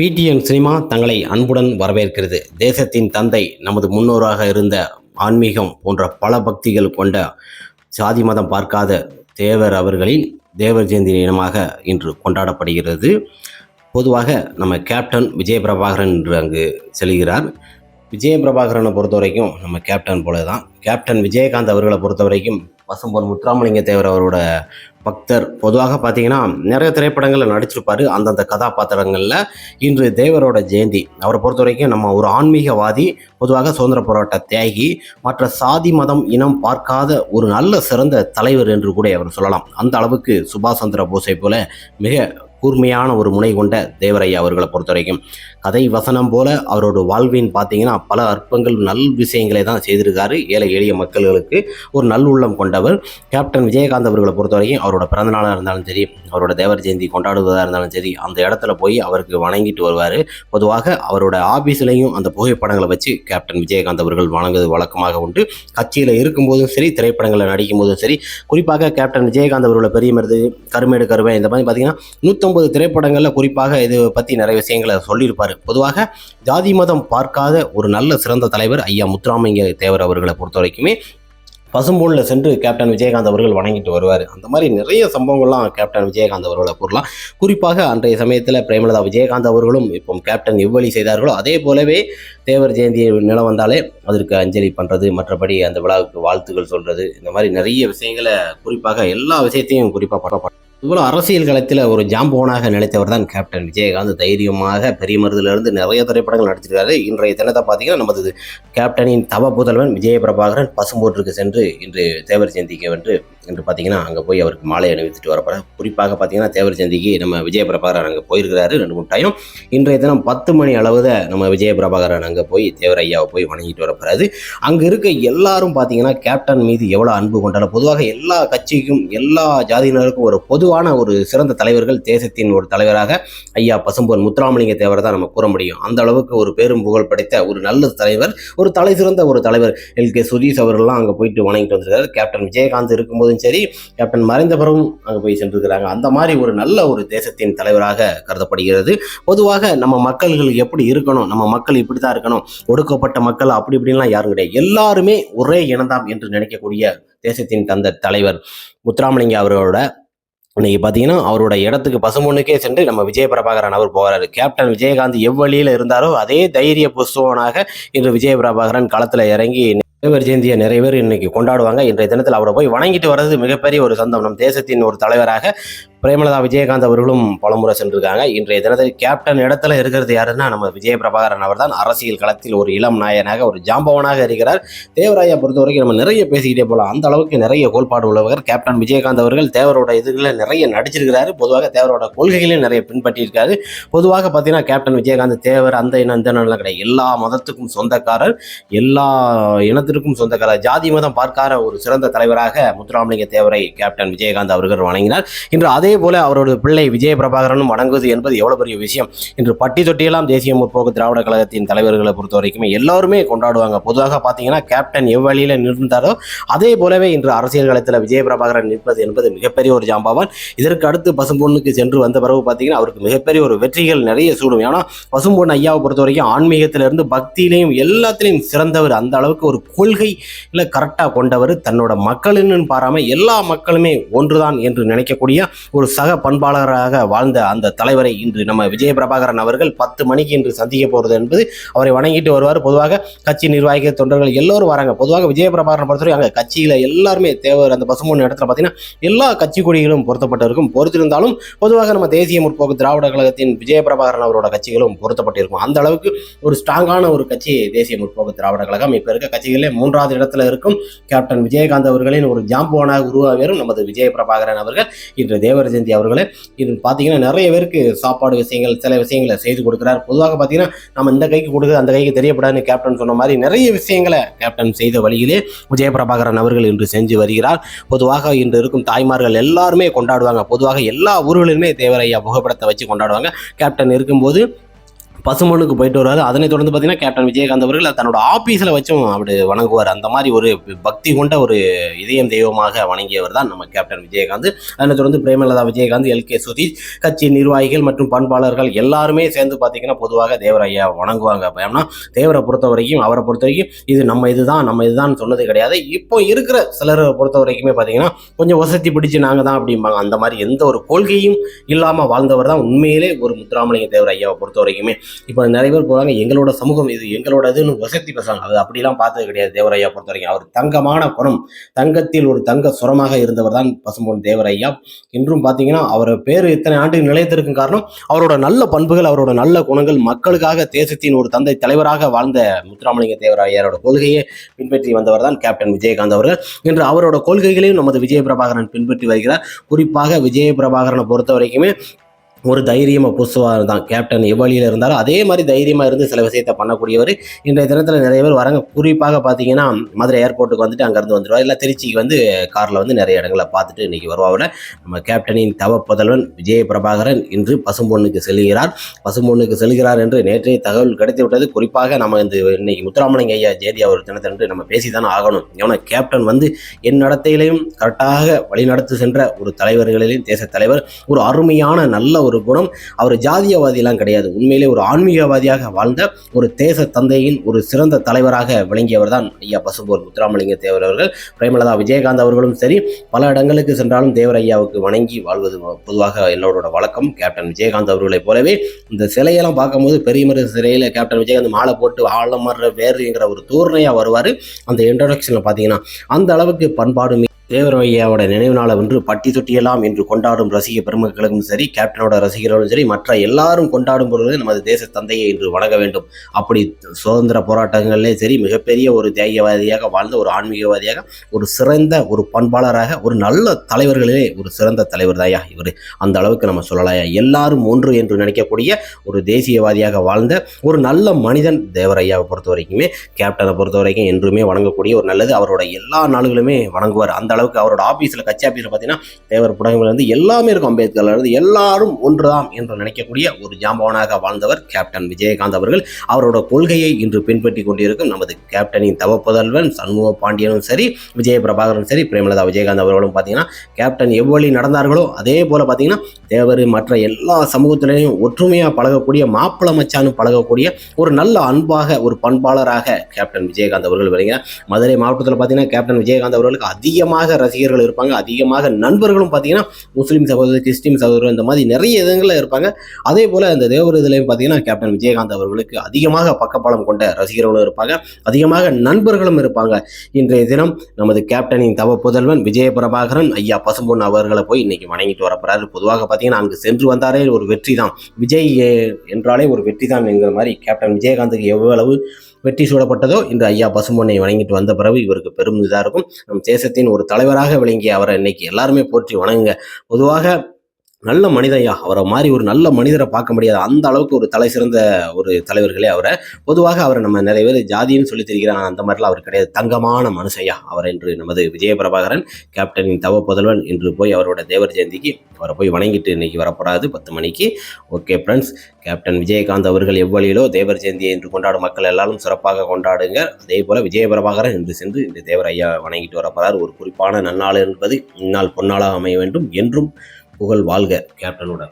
PTN cinema தங்களை அன்புடன் வரவேற்கிறது. தேசத்தின் தந்தை நமது முன்னோராக இருந்த ஆன்மீகம் போன்ற பல பக்திகள் கொண்ட சாதி மதம் பார்க்காத தேவர் அவர்களின் தேவர் ஜெயந்தி தினமாக இன்று கொண்டாடப்படுகிறது. பொதுவாக நம்ம கேப்டன் விஜய பிரபாகரன் என்று அங்கு செல்கிறார். விஜய பிரபாகரனை பொறுத்த வரைக்கும் நம்ம கேப்டன் போல தான் கேப்டன் விஜயகாந்த் அவர்களை பொறுத்த வரைக்கும் பசும்பொன் முத்துராமலிங்க தேவர் அவரோட பக்தர். பொதுவாக பார்த்தீங்கன்னா நிறைய திரைப்படங்களில் நடிச்சிருப்பார். அந்தந்த கதாபாத்திரங்களில் இன்று தேவரோட ஜெயந்தி. அவரை பொறுத்த வரைக்கும் நம்ம ஒரு ஆன்மீகவாதி பொதுவாக சுதந்திர போராட்ட தியாகி மற்ற சாதி மதம் இனம் பார்க்காத ஒரு நல்ல சிறந்த தலைவர் என்று கூட அவர் சொல்லலாம். அந்த அளவுக்கு சுபாஷ் சந்திர போஸை போல மிக கூர்மையான ஒரு முனை கொண்ட தேவரையா அவர்களை பொறுத்த வரைக்கும் கதை வசனம் போல அவரோட வாழ்வின் பார்த்தீங்கன்னா பல அற்பங்கள் நல் விஷயங்களை தான் செய்திருக்காரு. ஏழை எளிய மக்களுக்கு ஒரு நல்லுள்ளம் கொண்டவர். கேப்டன் விஜயகாந்த் அவர்களை பொறுத்த வரைக்கும் அவரோட பிறந்தநாளாக இருந்தாலும் சரி அவரோட தேவர் ஜெயந்தி கொண்டாடுவதாக இருந்தாலும் சரி அந்த இடத்துல போய் அவருக்கு வணங்கிட்டு வருவார். பொதுவாக அவரோட ஆஃபீஸ்லையும் அந்த புகைப்படங்களை வச்சு கேப்டன் விஜயகாந்த் அவர்கள் வணங்குவது வழக்கமாக உண்டு. கட்சியில் இருக்கும்போதும் சரி திரைப்படங்களில் நடிக்கும் போதும் சரி குறிப்பாக கேப்டன் விஜயகாந்த் அவர்களோட பெரிய மருது கருமேடு கருவை இந்த மாதிரி பார்த்தீங்கன்னா பத்தொன்பது திரைப்படங்களில் குறிப்பாக இது பற்றி நிறைய விஷயங்களை சொல்லியிருப்பார். பொதுவாக ஜாதி மதம் பார்க்காத ஒரு நல்ல சிறந்த தலைவர் ஐயா முத்துராமலிங்க தேவர் அவர்களை பொறுத்த வரைக்குமே பசும்பொன்னில் சென்று கேப்டன் விஜயகாந்த் அவர்கள் வணங்கிட்டு வருவார். அந்த மாதிரி நிறைய சம்பவங்கள்லாம் கேப்டன் விஜயகாந்த் அவர்களை கூறலாம். குறிப்பாக அன்றைய சமயத்தில் பிரேமலதா விஜயகாந்த் அவர்களும் இப்போ கேப்டன் எவ்வளி செய்தார்களோ அதே போலவே தேவர் ஜெயந்தி நிலம் வந்தாலே அதற்கு அஞ்சலி பண்ணுறது மற்றபடி அந்த விழாவுக்கு வாழ்த்துக்கள் சொல்கிறது இந்த மாதிரி நிறைய விஷயங்களை குறிப்பாக எல்லா விஷயத்தையும் குறிப்பாக பண்ண இவ்வளோ அரசியல் களத்தில் ஒரு ஜாம்போனாக நினைத்தவர் தான் கேப்டன் விஜயகாந்த். தைரியமாக பெரிய மருதிலிருந்து நிறைய திரைப்படங்கள் நடிச்சிருக்காரு இன்றைய தினத்தை பார்த்தீங்கன்னா நமது கேப்டனின் தவ புதல்வன் விஜய பிரபாகரன் பசும்போற்றுக்கு சென்று இன்று தேவர் ஜெயந்திக்கு வென்று என்று பார்த்தீங்கன்னா அங்கே போய் அவருக்கு மாலை அணிவித்துட்டு வரப்போகிறார் குறிப்பாக பார்த்தீங்கன்னா தேவர் ஜெயந்திக்கு நம்ம விஜய பிரபாகரன் அங்கே போயிருக்கிறாரு ரெண்டு மூணு டைம் இன்றைய தினம் பத்து மணி அளவில் நம்ம விஜய பிரபாகரன் அங்கே போய் தேவர் ஐயாவை போய் வணங்கிட்டு வரப்போறாரு. அங்கே இருக்க எல்லாரும் பார்த்தீங்கன்னா கேப்டன் மீது எவ்வளோ அன்பு கொண்டாலும் பொதுவாக எல்லா கட்சிக்கும் எல்லா ஜாதியினருக்கும் ஒரு பொதுவான ஒரு சிறந்த தலைவர்கள் தேசத்தின் ஒரு தலைவராக ஐயா பசும்பொன் முத்துராமலிங்க தேவரை தான் நம்ம கூற முடியும். அந்த அளவுக்கு ஒரு பெரும் புகழ் படைத்த ஒரு நல்ல தலைவர் ஒரு தலை சிறந்த ஒரு தலைவர் எல் கே சுதீஷ் அவர்கள்லாம் அங்கே போயிட்டு வணங்கிட்டு வந்திருக்காரு. கேப்டன் விஜயகாந்த் இருக்கும்போதும் சரி கேப்டன் மறைந்த பிறகும் அங்கே போய் சென்றிருக்கிறாங்க. அந்த மாதிரி ஒரு நல்ல ஒரு தேசத்தின் தலைவராக கருதப்படுகிறது. பொதுவாக நம்ம மக்கள்களுக்கு எப்படி இருக்கணும் நம்ம மக்கள் இப்படி தான் இருக்கணும் ஒடுக்கப்பட்ட மக்கள் அப்படி இப்படின்லாம் யாரும் கிடையாது. எல்லாருமே ஒரே இனந்தாம் என்று நினைக்கக்கூடிய தேசத்தின் தந்த தலைவர் முத்துராமலிங்க அவர்களோட இன்னைக்கு பார்த்தீங்கன்னா அவரோட இடத்துக்கு பசுமொன்னுக்கே சென்று நம்ம விஜய பிரபாகரன் அவர் போகிறாரு கேப்டன் விஜயகாந்த் எவ்வழியில் இருந்தாரோ அதே தைரிய புஸ்தவனாக இன்று விஜய பிரபாகரன் களத்தில் இறங்கி தேவர் ஜெயந்தியை நிறைய பேர் இன்னைக்கு கொண்டாடுவாங்க. இன்றைய தினத்தில் அவரை போய் வணங்கிட்டு வர்றது மிகப்பெரிய ஒரு சந்தம். நம் தேசத்தின் ஒரு தலைவராக பிரேமலதா விஜயகாந்த் அவர்களும் பலமுறை சென்றிருக்காங்க. இன்றைய தினத்தில் கேப்டன் இடத்துல இருக்கிறது யாருன்னா நம்ம விஜய பிரபாகரன் அவர் தான் அரசியல் களத்தில் ஒரு இளம் நாயனாக ஒரு ஜாம்பவனாக இருக்கிறார். தேவராயா பொறுத்த வரைக்கும் நம்ம நிறைய பேசிக்கிட்டே போகலாம். அந்த அளவுக்கு நிறைய கோட்பாடு உள்ளவர் கேப்டன் விஜயகாந்த் அவர்கள். தேவரோட இதுகளில் நிறைய நடிச்சிருக்கிறாரு. பொதுவாக தேவரோட கொள்கைகளையும் நிறைய பின்பற்றியிருக்காரு. பொதுவாக பார்த்தீங்கன்னா கேப்டன் விஜயகாந்த் தேவர் அந்த இனம் இந்த கிடையாது. எல்லா மதத்துக்கும் சொந்தக்காரர். எல்லா இனத்திற்கும் சொந்தக்கார ஜாதி மதம் பார்க்காத ஒரு சிறந்த தலைவராக முத்துராமலிங்க தேவரை கேப்டன் விஜயகாந்த் அவர்கள் வழங்கினார் இன்று அதே போல அவரோட பிள்ளை விஜய பிரபாகரனும் வணங்குவது என்பது எவ்வளவு பெரிய விஷயம். இன்று பட்டி தொட்டியெல்லாம் தேசிய முற்போக்கு திராவிட கழகத்தின் தலைவர்களை பொறுத்த வரைக்குமே எல்லாருமே கொண்டாடுவாங்க. பொதுவாக பார்த்தீங்கன்னா கேப்டன் எவ்வழியில் நின்றாரோ அதே போலவே இன்று அரசியல் களத்தில் விஜய பிரபாகரன் நிற்பது என்பது மிகப்பெரிய ஒரு ஜாம்பாவான். இதற்கு அடுத்து பசும்பொண்ணுக்கு சென்று வந்த பிறகு பார்த்தீங்கன்னா அவருக்கு மிகப்பெரிய ஒரு வெற்றிகள் நிறைய சூடும். ஏன்னா பசும்பொண்ணு ஐயாவை பொறுத்த வரைக்கும் ஆன்மீகத்திலிருந்து பக்தியிலையும் எல்லாத்திலையும் சிறந்தவர். அந்த அளவுக்கு ஒரு கொள்கை இல்லை கரெக்டாக கொண்டவர் தன்னோட மக்களின்னு பாராம எல்லா மக்களுமே ஒன்றுதான் என்று நினைக்கக்கூடிய ஒரு சக பண்பாளராக வாழ்ந்த அந்த தலைவரை இன்று நம்ம விஜய பிரபாகரன் அவர்கள் பத்து மணிக்கு இன்று சந்திக்க போகிறது என்பது அவரை வணங்கிட்டு வருவார். பொதுவாக கட்சி நிர்வாகிகள் தொண்டர்கள் எல்லோரும் வராங்க. பொதுவாக விஜய பிரபாகரன் பொறுத்தவரை அங்கே கட்சியில் எல்லாருமே தேவர் அந்த பசுமூணு இடத்துல பார்த்தீங்கன்னா எல்லா கட்சி கொடிகளும் பொருத்தப்பட்டிருக்கும். பொறுத்திருந்தாலும் பொதுவாக நம்ம தேசிய முற்போக்கு திராவிட கழகத்தின் விஜய பிரபாகரன் அவரோட கட்சிகளும் பொருத்தப்பட்டிருக்கும். அந்த அளவுக்கு ஒரு ஸ்ட்ராங்கான ஒரு கட்சி தேசிய முற்போக்கு திராவிட கழகம். இப்போ இருக்க கட்சிகளே மூன்றாவது இடத்துல இருக்கும். கேப்டன் விஜயகாந்த் அவர்களின் ஒரு ஜாம்புவானாக உருவாகும் நமது விஜய பிரபாகரன் அவர்கள் இன்று தேவர் ஜெயந்தி அவர்களே இது பார்த்தீங்கன்னா நிறைய பேருக்கு சாப்பாடு விஷயங்கள் சில விஷயங்களை செய்து கொடுக்குறார். பொதுவாக பார்த்தீங்கன்னா நம்ம இந்த கைக்கு கொடுக்குறது அந்த கைக்கு தெரியப்படாதுன்னு கேப்டன் சொன்ன மாதிரி நிறைய விஷயங்களை கேப்டன் செய்த வழியிலே விஜய பிரபாகரன் அவர்கள் இன்று செஞ்சு வருகிறார். பொதுவாக இன்று இருக்கும் தாய்மார்கள் எல்லாருமே கொண்டாடுவாங்க. பொதுவாக எல்லா ஊர்களிலுமே தேவரையா புகைப்படத்தை வச்சு கொண்டாடுவாங்க. கேப்டன் இருக்கும்போது பசுமனுக்கு போயிட்டு வருவார் அதனை தொடர்ந்து பார்த்தீங்கன்னா கேப்டன் விஜயகாந்த் அவர்கள் தன்னோட ஆஃபீஸில் வச்சும் அப்படி வணங்குவார். அந்த மாதிரி ஒரு பக்தி கொண்ட ஒரு இதயம் தெய்வமாக வணங்கியவர் தான் நம்ம கேப்டன் விஜயகாந்த். அதனை தொடர்ந்து பிரேமலதா விஜயகாந்த் எல். கே. சுதீஷ் கட்சி நிர்வாகிகள் மற்றும் பண்பாளர்கள் எல்லாருமே சேர்ந்து பார்த்தீங்கன்னா பொதுவாக தேவர் வணங்குவாங்க. ஏன்னா தேவரை பொறுத்த வரைக்கும் அவரை பொறுத்த வரைக்கும் இது நம்ம இதுதான் நம்ம இதுதான் சொன்னது கிடையாது. இப்போ இருக்கிற சிலரை பொறுத்த வரைக்குமே பார்த்தீங்கன்னா கொஞ்சம் வசதி பிடிச்சு நாங்கள் தான் அப்படிம்பாங்க. அந்த மாதிரி எந்த ஒரு கொள்கையும் இல்லாமல் வாழ்ந்தவர் தான் உண்மையிலே ஒரு முத்துராமலிங்க தேவர் ஐயாவை பொறுத்த வரைக்குமே. இப்போ நிறைய பேர் போகிறாங்க எங்களோட சமூகம் இது எங்களோடதுன்னு வசதி பேசுறாங்க. அது அப்படிலாம் பார்த்தது கிடையாது தேவரையா பொறுத்த வரைக்கும் அவர் தங்கமான குணம். தங்கத்தில் ஒரு தங்க சுரமாக இருந்தவர் தான் பசும்பொன் தேவரையா இன்றும் பார்த்தீங்கன்னா அவர் பேர் இத்தனை ஆண்டு நிலையத்திற்கும் காரணம் அவரோட நல்ல பண்புகள் அவரோட நல்ல குணங்கள் மக்களுக்காக தேசத்தின் ஒரு தந்தை தலைவராக வாழ்ந்த முத்துராமலிங்க தேவராயரோட கொள்கையை பின்பற்றி வந்தவர் தான் கேப்டன் விஜயகாந்த் அவர்கள். இன்று அவரோட கொள்கைகளையும் நமது விஜய பிரபாகரன் பின்பற்றி வருகிறார். குறிப்பாக விஜய பிரபாகரனை பொறுத்த வரைக்குமே ஒரு தைரியமாக புசுவார் தான். கேப்டன் எவ்வளியில் இருந்தாலும் அதே மாதிரி தைரியமாக இருந்து சில விஷயத்தை பண்ணக்கூடியவர். இன்றைய தினத்தில் நிறைய பேர் வராங்க. குறிப்பாக பார்த்தீங்கன்னா மதுரை ஏர்போர்ட்டுக்கு வந்துட்டு அங்கேருந்து வந்துடுவார் இல்லை திருச்சிக்கு வந்து காரில் வந்து நிறைய இடங்களை பார்த்துட்டு இன்றைக்கி வருவாவில் நம்ம கேப்டனின் தவ புதல்வன் விஜய பிரபாகரன் இன்று பசும்பொன்னுக்கு செல்கிறார். பசும்பொண்ணுக்கு செல்கிறார் என்று நேற்றைய தகவல் கிடைத்து விட்டது. குறிப்பாக நம்ம இந்த இன்னைக்கு முத்துராமலிங்க ஐயா ஜேதி அவர் தினத்தன்று நம்ம பேசி தானே ஆகணும். ஏன்னா கேப்டன் வந்து என் நடத்தையிலையும் கரெக்டாக வழிநடத்தி சென்ற ஒரு தலைவர்களிலையும் தேச தலைவர். ஒரு அருமையான நல்ல ஒரு குணம். அவர் ஜாதியவாதியெல்லாம் கிடையாது. உண்மையிலே ஒரு ஆன்மீகவாதியாக வாழ்ந்த ஒரு தேச தந்தையின் ஒரு சிறந்த தலைவராக விளங்கியவர் தான் ஐயா பசுபோர் முத்துராமலிங்க தேவர் அவர்கள். பிரேமலதா விஜயகாந்த் அவர்களும் சரி பல இடங்களுக்கு சென்றாலும் தேவர் ஐயாவுக்கு வணங்கி வாழ்வது பொதுவாக எல்லோரோட வழக்கம். கேப்டன் விஜயகாந்த் அவர்களைப் போலவே இந்த சிலையெல்லாம் பார்க்கும்போது பெரியமரு சிறையில் கேப்டன் விஜயகாந்த் மாலை போட்டு ஆழமர்ற வேறுங்கிற ஒரு தூர்ணையாக வருவார். அந்த இன்ட்ரடக்ஷனில் பார்த்தீங்கன்னா அந்த அளவுக்கு பண்பாடு தேவராயாவோட நினைவு நாளை ஒன்று பட்டி தொட்டியெல்லாம் என்று கொண்டாடும் ரசிக பெருமக்களுக்கும் சரி கேப்டனோட ரசிகர்களும் சரி மற்ற எல்லாரும் கொண்டாடும் பொழுது நமது தேச தந்தையை இன்று வணங்க வேண்டும். அப்படி சுதந்திர போராட்டங்களிலே சரி மிகப்பெரிய ஒரு தேகியவாதியாக வாழ்ந்த ஒரு ஆன்மீகவாதியாக ஒரு சிறந்த ஒரு பண்பாளராக ஒரு நல்ல தலைவர்களிலே ஒரு சிறந்த தலைவர் தாயா இவர். அந்த அளவுக்கு நம்ம சொல்லலாயா? எல்லாரும் ஒன்று என்று நினைக்கக்கூடிய ஒரு தேசியவாதியாக வாழ்ந்த ஒரு நல்ல மனிதன் தேவரையாவை பொறுத்த வரைக்குமே கேப்டனை பொறுத்த வரைக்கும் என்றுமே வணங்கக்கூடிய ஒரு நல்லது. அவரோட எல்லா நாளுகளுமே வணங்குவார். அந்த அளவுக்கு அவரோட ஆஃபீஸில் கட்சி ஆஃபீஸில் பார்த்தீங்கன்னா தேவர் புடகங்கள் இருந்து எல்லாமே இருக்கும். அம்பேத்கர்ல இருந்து எல்லாரும் ஒன்றுதான் என்று நினைக்கக்கூடிய ஒரு ஜாம்பவனாக வாழ்ந்தவர் கேப்டன் விஜயகாந்த் அவர்கள். அவரோட கொள்கையை இன்று பின்பற்றி கொண்டிருக்கும் நமது கேப்டனின் தவ புதல்வன் சண்முக பாண்டியனும் சரி விஜய பிரபாகரனும் சரி பிரேமலதா விஜயகாந்த் அவர்களும் பார்த்தீங்கன்னா கேப்டன் எவ்வளவு நடந்தார்களோ அதே போல பார்த்தீங்கன்னா தேவர் மற்ற எல்லா சமூகத்திலையும் ஒற்றுமையாக பழகக்கூடிய மாப்பிள மச்சானும் பழகக்கூடிய ஒரு நல்ல அன்பாக ஒரு பண்பாளராக கேப்டன் விஜயகாந்த் அவர்கள் வருகிறார் மதுரை மாவட்டத்தில் பார்த்தீங்கன்னா கேப்டன் விஜயகாந்த் அவர்களுக்கு அதிகமாக ரசிகர்கள் இருப்பாங்க. அதிகமாக நண்பர்களும் பார்த்தீங்கன்னா முஸ்லீம் சகோதரர் கிறிஸ்டின் சகோதரர் இந்த மாதிரி நிறைய இதுங்களில் இருப்பாங்க. அதே போல் அந்த தேவர் இதுலையும் பார்த்தீங்கன்னா கேப்டன் விஜயகாந்த் அவர்களுக்கு அதிகமாக பக்கப்பாலம் கொண்ட ரசிகர்களும் இருப்பாங்க. அதிகமாக நண்பர்களும் இருப்பாங்க. இன்றைய தினம் நமது கேப்டனின் தவ புதல்வன் விஜய பிரபாகரன் ஐயா பசும்பொன் அவர்களை போய் இன்னைக்கு வணங்கிட்டு வரப்படுறாரு பொதுவாக பார்த்தீங்கன்னா அங்கு சென்று வந்தாரே ஒரு வெற்றி தான் விஜய் என்றாலே ஒரு வெற்றி தான் என்கிற மாதிரி கேப்டன் விஜயகாந்துக்கு எவ்வளவு வெற்றி சூடப்பட்டதோ இன்று ஐயா பசுமொன்னை வணங்கிட்டு வந்த பிறகு இவருக்கு பெரும் இதாக இருக்கும். நம் தேசத்தின் ஒரு தலைவராக விளங்கிய அவரை இன்னைக்கு எல்லாருமே போற்றி வணங்குங்க. பொதுவாக நல்ல மனிதையா அவரை மாதிரி ஒரு நல்ல மனிதரை பார்க்க முடியாது. அந்த அளவுக்கு ஒரு தலை சிறந்த ஒரு தலைவர்களே அவரை. பொதுவாக அவரை நம்ம நிறைய பேர் ஜாதின்னு சொல்லி தெரிகிறாங்க. அந்த மாதிரிலாம் அவர் கிடையாது. தங்கமான மனுஷையா அவர் என்று நமது விஜய பிரபாகரன் கேப்டனின் தவ புதல்வன் என்று போய் அவரோட தேவர் ஜெயந்திக்கு அவரை போய் வணங்கிட்டு இன்னைக்கு வரப்படாது பத்து மணிக்கு. ஓகே ஃப்ரெண்ட்ஸ் கேப்டன் விஜயகாந்த் அவர்கள் எவ்வளியிலோ தேவர் ஜெயந்தியை என்று கொண்டாடும் மக்கள் எல்லாரும் சிறப்பாக கொண்டாடுங்க. அதே போல் விஜய பிரபாகரன் என்று சென்று இந்த தேவர் ஐயா வணங்கிட்டு வரப்போறார். ஒரு குறிப்பான நன்னாள் என்பது இந்நாள் பொன்னாளாக அமைய வேண்டும் என்றும் புகழ் வாழ்க கேப்டனோட